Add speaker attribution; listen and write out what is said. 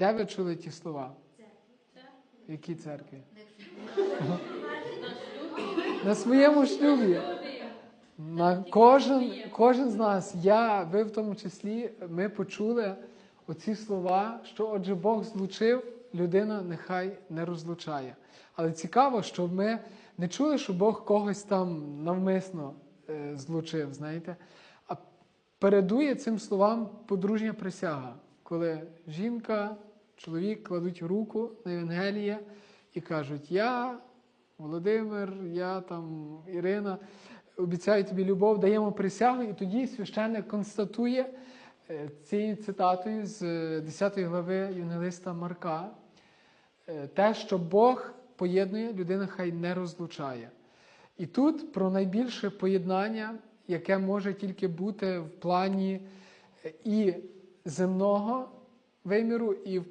Speaker 1: Де ви чули ті слова? В якій церкві? На своєму шлюбі. На кожен, кожен з нас, я, ви в тому числі, ми почули оці слова, що отже Бог злучив, людина нехай не розлучає. Але цікаво, що ми не чули, що Бог когось там навмисно е, злучив, знаєте. А передує цим словам подружня присяга, коли жінка, чоловік кладуть руку на Євангеліє і кажуть: Я, Володимир, я там Ірина, обіцяю тобі любов, даємо присягу, і тоді священник констатує е, цією цитатою з е, 10 глави Євангелиста Марка, е, те, що Бог поєднує, людина хай не розлучає. І тут про найбільше поєднання, яке може тільки бути в плані е, і земного виміру, і в плані